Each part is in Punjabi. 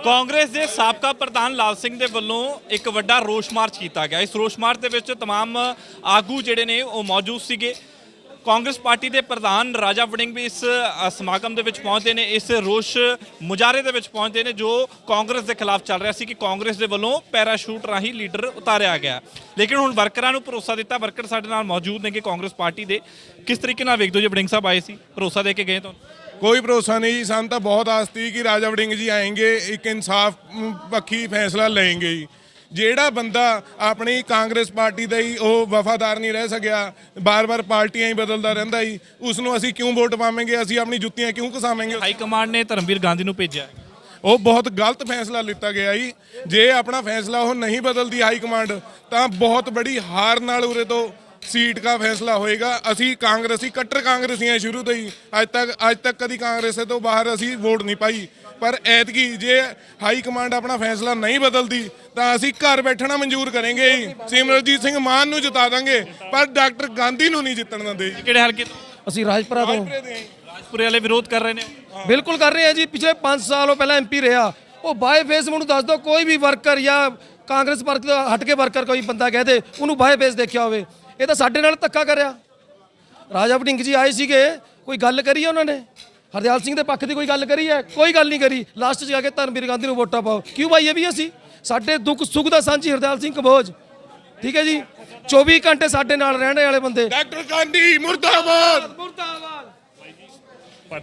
ਕਾਂਗਰਸ ਦੇ ਸਾਬਕਾ ਪ੍ਰਧਾਨ ਲਾਲ ਸਿੰਘ ਦੇ ਵੱਲੋਂ ਇੱਕ ਵੱਡਾ ਰੋਸ ਮਾਰਚ ਕੀਤਾ ਗਿਆ ਇਸ ਰੋਸ ਮਾਰਚ ਦੇ ਵਿੱਚ तमाम ਆਗੂ ਜਿਹੜੇ ਨੇ ਉਹ ਮੌਜੂਦ ਸੀਗੇ ਕਾਂਗਰਸ ਪਾਰਟੀ ਦੇ ਪ੍ਰਧਾਨ ਰਾਜਾ ਵੜਿੰਗ ਵੀ ਇਸ ਅ, ਸਮਾਗਮ ਦੇ ਵਿੱਚ ਪਹੁੰਚਦੇ ਨੇ ਇਸ ਰੋਸ ਮੁਜ਼ਾਹਰੇ ਦੇ ਵਿੱਚ ਪਹੁੰਚਦੇ ਨੇ ਜੋ ਕਾਂਗਰਸ ਦੇ ਖਿਲਾਫ ਚੱਲ ਰਿਹਾ ਸੀ ਕਿ ਕਾਂਗਰਸ ਦੇ ਵੱਲੋਂ ਪੈਰਾਸ਼ੂਟ ਰਾਹੀਂ ਲੀਡਰ ਉਤਾਰਿਆ ਗਿਆ ਲੇਕਿਨ ਹੁਣ ਵਰਕਰਾਂ ਨੂੰ ਭਰੋਸਾ ਦਿੱਤਾ ਵਰਕਰ ਸਾਡੇ ਨਾਲ ਮੌਜੂਦ ਨੇ ਕਿ ਕਾਂਗਰਸ ਪਾਰਟੀ ਦੇ ਕਿਸ ਤਰੀਕੇ ਨਾਲ ਵੇਖਦੇ ਹੋ ਜੇ ਵੜਿੰਗ ਸਾਹਿਬ ਆਏ ਸੀ ਭਰੋਸਾ ਦੇ ਕੇ ਗਏ ਤੁਹਾਨੂੰ ਕੋਈ ਭਰੋਸਾ ਨਹੀਂ ਜੀ। ਸਾਨੂੰ ਤਾਂ ਬਹੁਤ ਕਿ ਰਾਜਾ ਵੜਿੰਗ ਜੀ ਆਏਂਗੇ ਇੱਕ ਇਨਸਾਫ ਮ, ਪੱਖੀ ਫੈਸਲਾ ਲਏਂਗੇ ਜੀ। ਜਿਹੜਾ ਬੰਦਾ ਆਪਣੀ ਕਾਂਗਰਸ ਪਾਰਟੀ ਦਾ ਹੀ ਉਹ ਵਫਾਦਾਰ ਨਹੀਂ ਰਹਿ ਸਕਿਆ ਬਾਰ-ਬਾਰ ਪਾਰਟੀਆਂ ਹੀ ਬਦਲਦਾ ਰਹਿੰਦਾ ਜੀ। ਉਸ ਨੂੰ ਅਸੀਂ ਕਿਉਂ ਵੋਟ ਪਾਵਾਂਗੇ? ਅਸੀਂ ਆਪਣੀ ਜੁੱਤੀਆਂ ਕਿਉਂ ਘਸਾਵਾਂਗੇ? ਹਾਈ ਕਮਾਂਡ ਨੇ ਧਰਮਵੀਰ ਗਾਂਧੀ ਨੂੰ ਭੇਜਿਆ। ਹੈ। ਉਹ ਬਹੁਤ ਗਲਤ ਫੈਸਲਾ ਲਿੱਤਾ ਗਿਆ ਜੀ। ਜੇ ਆਪਣਾ ਫੈਸਲਾ ਉਹ ਨਹੀਂ ਬਦਲਦੀ ਹਾਈ ਕਮਾਂਡ ਤਾਂ ਬਹੁਤ ਬੜੀ ਹਾਰ ਨਾਲ ਉਰੇ ਤੋਂ ਸੀਟ ਦਾ ਫੈਸਲਾ ਹੋਏਗਾ। ਅਸੀਂ ਕਾਂਗਰਸੀ ਕੱਟਰ ਕਾਂਗਰਸੀ ਹਾਂ ਸ਼ੁਰੂ ਤੋਂ ਹੀ ਅੱਜ ਤੱਕ ਅੱਜ ਤੱਕ ਕਦੀ ਕਾਂਗਰਸ ਤੋਂ ਬਾਹਰ ਅਸੀਂ ਵੋਟ ਨਹੀਂ ਪਾਈ। ਪਰ ਐਤਕੀ ਜੇ ਹਾਈ ਕਮਾਂਡ ਆਪਣਾ ਫੈਸਲਾ ਨਹੀਂ ਬਦਲਦੀ ਤਾਂ ਅਸੀਂ ਘਰ ਬੈਠਣਾ ਮਨਜ਼ੂਰ ਕਰਾਂਗੇ ਸਿਮਰਜੀਤ ਸਿੰਘ ਮਾਨ ਨੂੰ ਜਿਤਾ ਦਾਂਗੇ ਪਰ ਡਾਕਟਰ ਗਾਂਧੀ ਨੂੰ ਨਹੀਂ ਜਿੱਤਣ ਦਿੰਦੇ। ਕਿਹੜੇ ਹਲਕੇ ਤੋਂ? ਅਸੀਂ ਰਾਜਪੁਰਾ ਤੋਂ। ਰਾਜਪੁਰੇ ਵਾਲੇ ਵਿਰੋਧ ਕਰ ਰਹੇ ਨੇ। ਬਿਲਕੁਲ ਕਰ ਰਹੇ ਹਾਂ ਜੀ। ਪਿਛਲੇ 5 ਸਾਲ ਉਹ ਪਹਿਲਾਂ ਐਮਪੀ ਰਿਹਾ। ਉਹ ਬਾਏ ਫੇਸ ਮੈਨੂੰ ਦੱਸ ਦਿਓ ਕੋਈ ਵੀ ਵਰਕਰ ਜਾਂ ਕਾਂਗਰਸ ਵਰਕ ਤੋਂ ਹਟ ਕੇ ਵਰਕਰ ਕੋਈ ਬੰਦਾ ਕਹਦੇ ਉਹਨੂੰ ਬਾਏ ਫੇਸ ਦੇਖਿਆ ਹੋਵੇ। ਇਹ ਤਾਂ ਸਾਡੇ ਨਾਲ ਧੱਕਾ ਕਰਿਆ। ਰਾਜਾ ਵੜਿੰਗ ਜੀ ਆਏ ਸੀਗੇ ਕੋਈ ਗੱਲ ਕਰੀ ਹੈ ਉਹਨਾਂ ਨੇ? ਹਰਦਿਆਲ ਸਿੰਘ ਦੇ ਪੱਖ ਦੀ ਕੋਈ ਗੱਲ ਕਰੀ ਹੈ? ਕੋਈ ਗੱਲ ਨਹੀਂ ਕਰੀ। ਲਾਸਟ 'ਚ ਜਾ ਕੇ ਧਰਮਵੀਰ ਗਾਂਧੀ ਨੂੰ ਵੋਟਾਂ ਪਾਓ। ਕਿਉਂ ਭਾਈ ਇਹ ਵੀ ਅਸੀਂ? ਸਾਡੇ ਦੁੱਖ ਸੁੱਖ ਦਾ ਸਾਂਝੀ ਹਰਦਿਆਲ ਸਿੰਘ ਕੰਬੋਜ ਠੀਕ ਹੈ ਜੀ? 24 ਘੰਟੇ ਸਾਡੇ ਨਾਲ ਰਹਿਣ ਵਾਲੇ ਬੰਦੇ। ਡਾਕਟਰ ਗਾਂਧੀ ਮੁਰਦਾਬਾਦ! ਮੁਰਦਾਬਾਦ! ਪਰ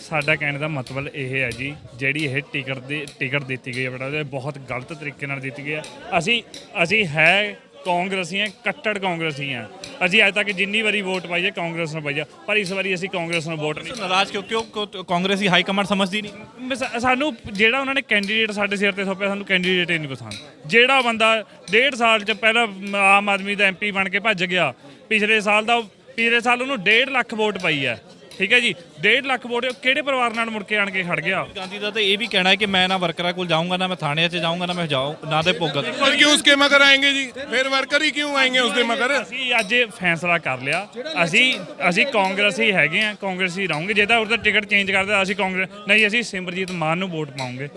ਸਾਡਾ ਕਹਿਣ ਦਾ ਮਤਲਬ ਇਹ ਹੈ ਜੀ ਜਿਹੜੀ ਇਹ ਟਿਕਟ ਦੀ ਟਿਕਟ ਦਿੱਤੀ ਗਈ ਹੈ ਬੜਾ ਬਹੁਤ ਗਲਤ ਤਰੀਕੇ ਨਾਲ ਦਿੱਤੀ ਗਈ ਹੈ। ਅਸੀਂ ਅਸੀਂ ਹੈ ਕਾਂਗਰਸੀ ਹਾਂ ਕੱਟੜ ਕਾਂਗਰਸੀ ਹਾਂ ਅਸੀਂ ਅੱਜ ਤੱਕ ਜਿੰਨੀ ਵਾਰੀ ਵੋਟ ਪਾਈ ਹੈ ਕਾਂਗਰਸ ਨੂੰ ਪਾਈ ਹੈ। ਪਰ ਇਸ ਵਾਰੀ ਅਸੀਂ ਕਾਂਗਰਸ ਨੂੰ ਵੋਟ ਨਹੀਂ ਨਾਰਾਜ਼ ਕਿਉਂ ਕਿਉਂ ਕਾਂਗਰਸੀ ਹਾਈ ਕਮਾਂਡ ਸਮਝਦੀ ਨਹੀਂ? ਸਾਨੂੰ ਜਿਹੜਾ ਉਹਨਾਂ ਨੇ ਕੈਂਡੀਡੇਟ ਸਾਡੇ ਸਿਰ ਤੇ ਥੋਪਿਆ ਸਾਨੂੰ ਕੈਂਡੀਡੇਟ ਹੀ ਨਹੀਂ ਪਸੰਦ ਜਿਹੜਾ ਬੰਦਾ ਡੇਢ ਸਾਲ ਚ ਪਹਿਲਾਂ ਆਮ ਆਦਮੀ ਦਾ ਐਮਪੀ ਬਣ ਕੇ ਭੱਜ ਗਿਆ ਪਿਛਲੇ ਸਾਲ ਦਾ ਪਿਛਲੇ ਸਾਲ ਉਹਨੂੰ 1.5 ਲੱਖ ਵੋਟ ਪਾਈ ਹੈ। ਠੀਕ ਹੈ ਜੀ 1.5 ਲੱਖ ਵੋਟ ਕਿਹੜੇ ਪਰਿਵਾਰ ਨਾਲ ਮੁੜ ਕੇ ਆਣ ਕੇ ਖੜ ਗਿਆ? ਗਾਂਧੀ ਦਾ ਤਾਂ ਇਹ ਵੀ ਕਹਿਣਾ ਹੈ ਕਿ ਮੈਂ ਨਾ ਵਰਕਰਾਂ ਕੋਲ ਜਾਊਂਗਾ ਨਾ ਮੈਂ ਥਾਣਿਆਂ 'ਚ ਜਾਊਂਗਾ ਨਾ ਮੈਂ ਜਾਉ ਨਾ ਦੇ ਭੋਗਾ ਕਿਉਂ ਉਸਕੇ ਮਗਰ ਆਏਗੇ ਜੀ? ਫਿਰ ਵਰਕਰ ਹੀ ਕਿਉਂ ਆਏਗੇ ਉਸਦੇ ਮਗਰ? ਅਸੀਂ ਅੱਜ ਫੈਸਲਾ ਕਰ ਲਿਆ। ਅਸੀਂ ਅਸੀਂ ਕਾਂਗਰਸ ਹੀ ਹੈਗੇ ਆ ਕਾਂਗਰਸੀ ਰਹੂਗੇ। ਜੇ ਤਾਂ ਉਹਦਾ ਟਿਕਟ ਚੇਂਜ ਕਰਦਾ ਅਸੀਂ ਕਾਂਗਰਸ ਨਹੀਂ ਅਸੀਂ ਸਿਮਰਜੀਤ ਮਾਨ ਨੂੰ ਵੋਟ ਪਾਉਂਗੇ।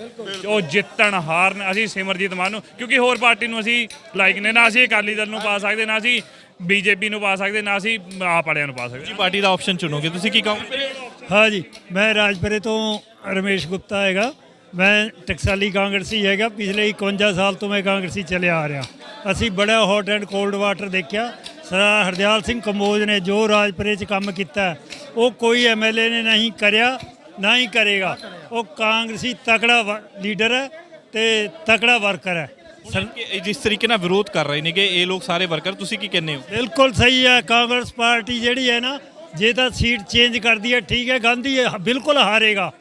ਉਹ ਜਿੱਤਣ ਹਾਰਨ ਅਸੀਂ ਸਿਮਰਜੀਤ ਮਾਨ ਨੂੰ ਕਿਉਂਕਿ ਹੋਰ ਪਾਰਟੀ ਨੂੰ ਅਸੀਂ ਲਾਈਕ ਨੇ ਨਾ ਅਸੀਂ ਅਕਾਲੀ ਦਲ ਨੂੰ ਪਾ ਸਕਦੇ ਨਾ ਅਸੀਂ ਬੀਜੇਪੀ ਨੂੰ ਪਾ ਸਕਦੇ ਨਾ ਅਸੀਂ ਆਪ ਵਾਲਿਆਂ ਨੂੰ ਪਾ ਸਕਦੇ। ਪਾਰਟੀ ਦਾ ਆਪਸ਼ਨ ਚੁਣੋਗੇ ਤੁਸੀਂ ਕੀ ਕਹੋਗੇ? ਹਾਂ ਜੀ ਮੈਂ ਰਾਜਪੁਰੇ ਤੋਂ ਰਮੇਸ਼ ਗੁਪਤਾ ਹੈਗਾ। ਮੈਂ ਟਕਸਾਲੀ ਕਾਂਗਰਸੀ ਹੈਗਾ। ਪਿਛਲੇ 51 ਸਾਲ ਤੋਂ ਮੈਂ ਕਾਂਗਰਸੀ ਚੱਲਿਆ ਆ ਰਿਹਾ। ਅਸੀਂ ਬੜਾ ਹੌਟ ਐਂਡ ਕੋਲਡ ਵਾਟਰ ਦੇਖਿਆ। ਸਰਦਾਰ ਹਰਦਿਆਲ ਸਿੰਘ ਕੰਬੋਜ ਨੇ ਜੋ ਰਾਜਪੁਰੇ 'ਚ ਕੰਮ ਕੀਤਾ ਉਹ ਕੋਈ ਐਮਐਲਏ ਨੇ ਨਹੀਂ ਕਰਿਆ ਨਾ ਹੀ ਕਰੇਗਾ। ਉਹ ਕਾਂਗਰਸੀ ਤਕੜਾ ਵ- ਲੀਡਰ ਹੈ ਤੇ ਤਕੜਾ ਵਰਕਰ ਹੈ। ਸਰ ਜਿਸ ਤਰੀਕੇ ਨਾਲ ਵਿਰੋਧ ਕਰ ਰਹੇ ਨੇਗੇ ਇਹ ਲੋਕ ਸਾਰੇ ਵਰਕਰ ਤੁਸੀਂ ਕੀ ਕਹਿੰਦੇ ਹੋ? ਬਿਲਕੁਲ ਸਹੀ ਹੈ ਕਾਂਗਰਸ ਪਾਰਟੀ ਜਿਹੜੀ ਹੈ ਨਾ ਜੇ ਤਾਂ ਸੀਟ ਚੇਂਜ ਕਰਦੀ ਹੈ ਠੀਕ ਹੈ ਗਾਂਧੀ ਇਹ ਬਿਲਕੁਲ ਹਾਰੇਗਾ।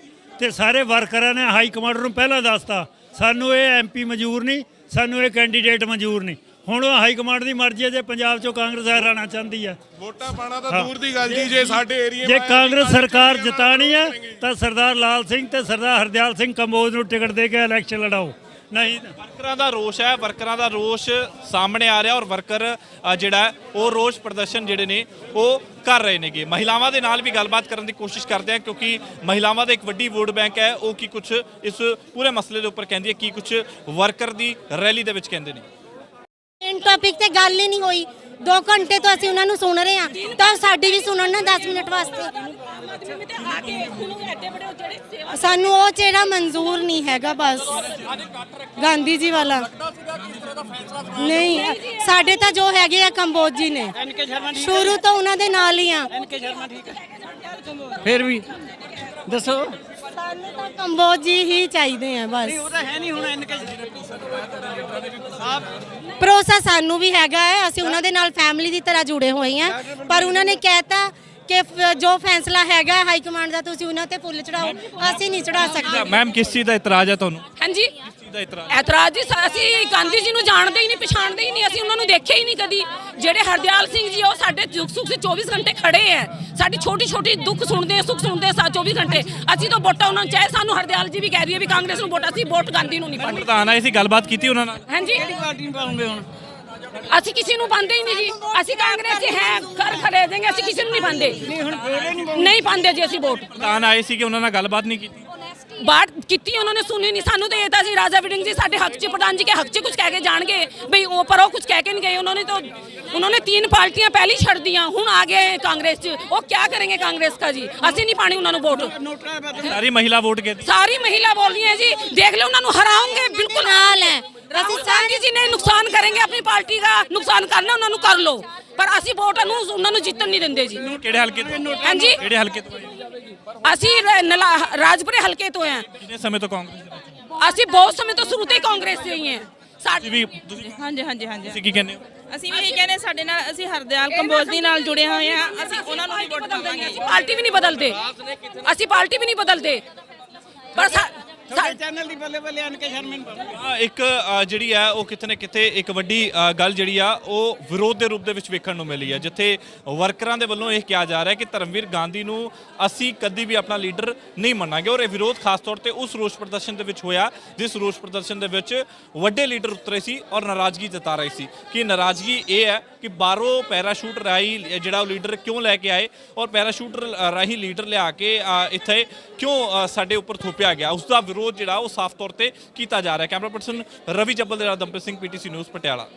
ਤੇ ਸਾਰੇ ਵਰਕਰਾਂ ਨੇ ਹਾਈ ਕਮਾਂਡਰ ਨੂੰ ਪਹਿਲਾਂ ਦੱਸਤਾ ਸਾਨੂੰ ਇਹ ਐਮਪੀ ਮਨਜ਼ੂਰ ਨਹੀਂ ਸਾਨੂੰ ਇਹ ਕੈਂਡੀਡੇਟ ਮਨਜ਼ੂਰ ਨਹੀਂ। ਹੁਣ ਉਹ ਹਾਈ ਕਮਾਂਡ ਦੀ ਮਰਜ਼ੀ ਹੈ ਜੇ ਪੰਜਾਬ ਚੋਂ ਕਾਂਗਰਸ ਹਰਾਣਾ ਚਾਹੁੰਦੀ ਹੈ। ਵੋਟਾਂ ਪਾਣਾ ਤਾਂ ਦੂਰ ਦੀ ਗੱਲ ਜੀ ਜੇ ਸਾਡੇ ਏਰੀਆ ਜੇ ਕਾਂਗਰਸ ਸਰਕਾਰ ਜਿਤਾਣੀ ਹੈ ਤਾਂ ਸਰਦਾਰ ਲਾਲ ਸਿੰਘ ਤੇ ਸਰਦਾਰ ਹਰਦਿਆਲ ਸਿੰਘ ਕੰਬੋਜ ਨੂੰ ਟਿਕਟ ਦੇ ਕੇ ਇਲੈਕਸ਼ਨ ਲੜਾਓ। ਨਹੀਂ, ਵਰਕਰਾਂ ਦਾ ਰੋਸ਼ ਹੈ, ਵਰਕਰਾਂ ਦਾ ਰੋਸ਼ ਸਾਹਮਣੇ ਆ ਰਿਹਾ ਔਰ ਵਰਕਰ ਜਿਹੜਾ ਉਹ ਰੋਸ਼ ਪ੍ਰਦਰਸ਼ਨ ਜਿਹੜੇ ਨੇ, ਉਹ ਕਰ ਰਹੇ ਨੇਗੇ। ਮਹਿਲਾਵਾਂ ਦੇ ਨਾਲ ਵੀ ਗੱਲਬਾਤ ਕਰਨ ਦੀ ਕੋਸ਼ਿਸ਼ ਕਰਦੇ ਆ ਕਿਉਂਕਿ ਮਹਿਲਾਵਾਂ ਦਾ ਇੱਕ ਵੱਡੀ ਵੋਟ ਬੈਂਕ ਹੈ, ਉਹ ਕੀ ਕੁਝ ਇਸ ਪੂਰੇ ਮਸਲੇ ਦੇ ਉੱਪਰ ਕਹਿੰਦੀ ਹੈ, ਕੀ ਕੁਝ ਵਰਕਰ ਦੀ ਰੈਲੀ ਦੇ ਵਿੱਚ ਕਹਿੰਦੇ ਨੇ। ਮੇਨ ਟੌਪਿਕ ਤੇ ਗੱਲ ਹੀ ਨਹੀਂ ਹੋਈ। 2 ਘੰਟੇ ਤੋਂ ਅਸੀਂ ਉਹਨਾਂ ਨੂੰ ਸੁਣ ਰਹੇ ਹਾਂ। ਤਾਂ ਸਾਡੀ ਵੀ ਸੁਣਨ ਨਾ 10 ਮਿੰਟ ਵਾਸਤੇ। ਸਾਨੂੰ ਉਹ ਚਿਹਰਾ ਮਨਜ਼ੂਰ ਨਹੀਂ ਹੈਗਾ ਬਸ। ਗਾਂਧੀ ਜੀ ਵਾਲਾ। ਨਹੀਂ, ਸਾਡੇ ਤਾਂ ਜੋ ਹੈਗੇ ਆ ਕੰਬੋਜ ਜੀ ਨੇ। ਸ਼ੁਰੂ ਤੋਂ ਉਹਨਾਂ ਦੇ ਨਾਲ ਹੀ ਆ। ਫਿਰ ਵੀ। ਦੱਸੋ। ਸਾਨੂੰ ਤਾਂ ਕੰਬੋਜ ਜੀ ਹੀ ਚਾਹੀਦੇ ਆ ਬਸ। ਉਹ ਤਾਂ ਹੈ ਨਹੀਂ ਹੁਣ ਐਨਕੇ ਭਰੋਸਾ ਸਾਨੂੰ ਵੀ ਹੈਗਾ ਹੈ ਅਸੀਂ ਉਹਨਾਂ ਦੇ ਨਾਲ ਫੈਮਿਲੀ ਦੀ ਤਰ੍ਹਾਂ ਜੁੜੇ ਹੋਏ ਹਾਂ। ਪਰ ਉਹਨਾਂ ਨੇ ਕਹਿਤਾ ਕਿ ਫ- ਜੋ ਫੈਸਲਾ ਹੈਗਾ ਹਾਈ ਕਮਾਂਡ ਦਾ ਤੁਸੀਂ ਉਹਨਾਂ ਤੇ ਫੁੱਲ ਚੜਾਓ ਅਸੀਂ ਨਹੀਂ ਚੜਾ ਸਕਦੇ। ਮੈਮ ਕਿਸ ਚੀਜ਼ ਦਾ ਇਤਰਾਜ਼ ਹੈ ਤੁਹਾਨੂੰ? ਹਾਂਜੀ। ਦਾ ਇਤਰਾਜ਼। ਐਤਰਾਜ਼ ਜੀ ਸ- ਅਸੀਂ ਗਾਂਧੀ ਜੀ ਨੂੰ ਜਾਣਦੇ ਹੀ ਨਹੀਂ ਪਛਾਣਦੇ ਹੀ ਨਹੀਂ ਅਸੀਂ ਉਹਨਾਂ ਨੂੰ ਦੇਖਿਆ ਹੀ ਨਹੀਂ ਕਦੀ। ਜਿਹੜੇ ਹਰਦਿਆਲ ਸਿੰਘ ਜੀ ਉਹ ਸਾਡੇ ਦੁੱਖ ਸੁੱਖ 'ਚ 24 ਘੰਟੇ ਖੜੇ ਐ। ਸਾਡੀ ਛੋਟੀ ਛੋਟੀ ਦੁੱਖ ਸੁਣਦੇ ਸੁੱਖ ਸੁਣਦੇ ਸਾ 24 ਘੰਟੇ। ਅਸੀਂ ਤਾਂ ਵੋਟਾਂ ਉਹਨਾਂ ਨੂੰ ਚਾਹੇ ਸਾਨੂੰ ਹਰਦਿਆਲ ਜੀ ਵੀ ਕਹਿ ਦਈਏ ਵੀ ਕਾਂਗਰਸ ਨੂੰ ਵੋਟ ਅਸੀਂ ਵੋਟ ਗਾਂਧੀ ਨੂੰ ਨਹੀਂ ਪਾਣੀ ਪ੍ਰਧਾਨ ਆਏ ਸੀ ਗੱਲਬਾਤ ਕੀਤੀ ਉਹਨਾਂ ਨਾਲ? ਹਾਂਜੀ। ਪਾਰਟੀ ਨੂੰ ਪਾਉਂਗੇ ਹੁਣ? ਅਸੀਂ ਕਿਸੇ ਨੂੰ ਪਾਉਂਦੇ ਹੀ ਨਹੀਂ ਜੀ। ਅਸੀਂ ਕਾਂਗਰਸ ਹੈ ਘਰ ਖੜੇ ਦੇਂਗੇ ਅਸੀਂ ਕਿਸੇ ਨੂੰ ਨਹੀਂ ਪਾਉਂਦੇ। ਨਹੀਂ ਹੁਣ ਨਹੀਂ ਪਾਉਂਦੇ ਜੀ ਅਸੀਂ ਵੋਟ। ਪ੍ਰਧਾਨ ਆਏ ਸੀ ਕਿ ਉਹਨਾਂ ਨਾਲ ਗੱਲਬਾਤ ਨਹੀਂ ਕੀਤੀ? ਬਾਤ ਕੀਤੀ ਉਹਨਾਂ ਨੇ ਸੁਣੀ ਨਹੀਂ। ਸਾਨੂੰ ਤਾਂ ਇਹ ਤਾਂ ਸੀ ਰਾਜਾ ਵਿਡਿੰਗ ਜੀ ਸਾਡੇ ਹੱਕ 'ਚ ਪ੍ਰਧਾਨ ਜੀ ਕੇ ਹੱਕ 'ਚ ਕੁਝ ਕਹਿ ਕੇ ਜਾਣਗੇ ਬਈ ਉਹ ਪਰ ਉਹ ਕੁਝ ਕਹਿ ਕੇ ਨਹੀਂ ਗਏ। ਉਹਨਾਂ ਨੇ ਤਾਂ ਉਹਨਾਂ ਨੇ ਤਿੰਨ ਪਾਰਟੀਆਂ ਪਹਿਲੀ ਛੱਡ ਦੀਆਂ ਹੁਣ ਆ ਗਏ ਕਾਂਗਰਸ 'ਚ। ਉਹ ਕੀ ਕਰਨਗੇ ਕਾਂਗਰਸ ਦਾ ਜੀ? ਅਸੀਂ ਨਹੀਂ ਪਾਣੀ ਉਹਨਾਂ ਨੂੰ ਵੋਟ। ਸਾਰੀ ਮਹਿਲਾ ਵੋਟ ਕੇ ਸਾਰੀ ਮਹਿਲਾ ਬੋਲ ਰਹੀ ਹੈ ਜੀ। ਦੇਖ ਲਓ ਉਹਨਾਂ ਨੂੰ ਹਰਾਉਂਗੇ ਬਿਲਕੁਲ ਹਾਲ ਹੈ। ਰਾਹੁਲ ਗਾਂਧੀ ਜੀ ਨੇ ਨੁਕਸਾਨ ਕਰਨਗੇ ਆਪਣੀ ਪਾਰਟੀ ਦਾ। ਨੁਕਸਾਨ ਕਰਨਾ ਉਹਨਾਂ ਨੂੰ ਕਰ ਲਓ। ਪਰ ਅਸੀਂ ਵੋਟਾਂ ਨੂੰ ਉਹਨਾਂ ਨੂੰ ਜਿੱਤਣ ਨਹੀਂ ਦਿੰਦੇ ਜੀ। ਕਿਹੜੇ ਹਲਕੇ ਤੋਂ? ਹਾਂਜੀ? ਕਿਹੜੇ ਹਲਕੇ ਤੋਂ ਅਸੀਂ ਰ- ਨਲਾ- ਰਾਜਪੁਰੇ ਹਲਕੇ ਤੋਂ ਹਾਂ। ਕਿੰਨੇ ਸਮੇਂ ਤੋਂ ਕਾਂਗਰਸ ਦੇ ਵਿੱਚ? ਅਸੀਂ ਬਹੁਤ ਸਮੇਂ ਤੋਂ ਸ਼ੁਰੂ ਤੋਂ ਹੀ ਕਾਂਗਰਸ ਦੇ ਹੀ ਹਾਂ। ਤੁਸੀਂ ਸਾਡੇ ਵੀ ਤੁਸੀਂ ਹਾਂਜੀ ਹਾਂਜੀ ਹਾਂਜੀ। ਤੁਸੀਂ ਕੀ ਕਹਿੰਦੇ ਹੋ? ਅਸੀਂ ਵੀ ਇਹੀ ਕਹਿੰਦੇ ਸਾਡੇ ਨਾਲ ਅਸੀਂ ਹਰਦਿਆਲ ਕੰਬੋਜ ਨਾਲ ਜੁੜੇ ਹੋਏ ਹਾਂ। ਅਸੀਂ ਉਹਨਾਂ ਨੂੰ ਵੀ ਵੋਟ ਪਾਵਾਂਗੇ। ਅਸੀਂ ਪਾਰਟੀ ਵੀ ਨਹੀਂ ਬਦਲਦੇ। ਅਸੀਂ ਪਾਰਟੀ ਵੀ ਨਹੀਂ ਬਦਲਦੇ। ਪਰ ਸਾ- ਸਾ- ਚੈਨਲ ਦੀ ਬੱਲੇ ਬੱਲੇ ਆਣ ਕੇ ਹਾਂ, ਇੱਕ ਅ, ਜਿਹੜੀ ਹੈ ਉਹ ਕਿਤੇ ਨਾ ਕਿਤੇ ਇੱਕ ਵੱਡੀ ਅ, ਗੱਲ ਜਿਹੜੀ ਆ ਉਹ ਵਿਰੋਧ ਦੇ ਰੂਪ ਦੇ ਵਿੱਚ ਵੇਖਣ ਨੂੰ ਮਿਲੀ ਹੈ ਜਿੱਥੇ ਵਰਕਰਾਂ ਦੇ ਵੱਲੋਂ ਇਹ ਕਿਹਾ ਜਾ ਰਿਹਾ ਹੈ ਕਿ ਧਰਮਵੀਰ ਗਾਂਧੀ ਨੂੰ ਅਸੀਂ ਕਦੀ ਵੀ ਆਪਣਾ ਲੀਡਰ ਨਹੀਂ ਮੰਨਾਂਗੇ। ਔਰ ਇਹ ਵਿਰੋਧ ਖਾਸ ਤੌਰ ਤੇ ਉਸ ਰੋਸ ਪ੍ਰਦਰਸ਼ਨ ਦੇ ਵਿੱਚ ਹੋਇਆ ਜਿਸ ਰੋਸ ਪ੍ਰਦਰਸ਼ਨ ਦੇ ਵਿੱਚ ਵੱਡੇ ਲੀਡਰ ਉਤਰੇ ਸੀ ਔਰ ਨਾਰਾਜ਼ਗੀ ਜਤਾ ਰਹੇ ਸੀ। ਕਿ ਨਾਰਾਜ਼ਗੀ ਇਹ ਹੈ ਕਿ ਬਾਹਰੋਂ ਪੈਰਾਸ਼ੂਟ ਰਾਹੀਂ ਜਿਹੜਾ ਉਹ ਲੀਡਰ ਕਿਉਂ ਲੈ ਕੇ ਆਏ ਔਰ ਪੈਰਾਸ਼ੂਟ ਰ- ਰਾਹੀਂ ਲੀਡਰ ਲਿਆ ਕੇ ਅ, ਇੱਥੇ ਕਿਉਂ ਅ, ਸਾਡੇ ਉੱਪਰ ਥੋਪਿਆ ਗਿਆ? ਉਸ ਦਾ ਵਿਰੋਧ ਜਿਹੜਾ ਉਹ ਸਾਫ਼ ਤੌਰ ਤੇ ਕੀਤਾ ਜਾ ਰਿਹਾ ਕੈਮਰਾ ਪਰਸਨ ਰਵੀ ਜੱਬਲ ਦੇ ਨਾਲ ਦਮਪ੍ਰੀਤ ਸਿੰਘ, ਪੀਟੀਸੀ ਨਿਊਜ਼, ਪਟਿਆਲਾ।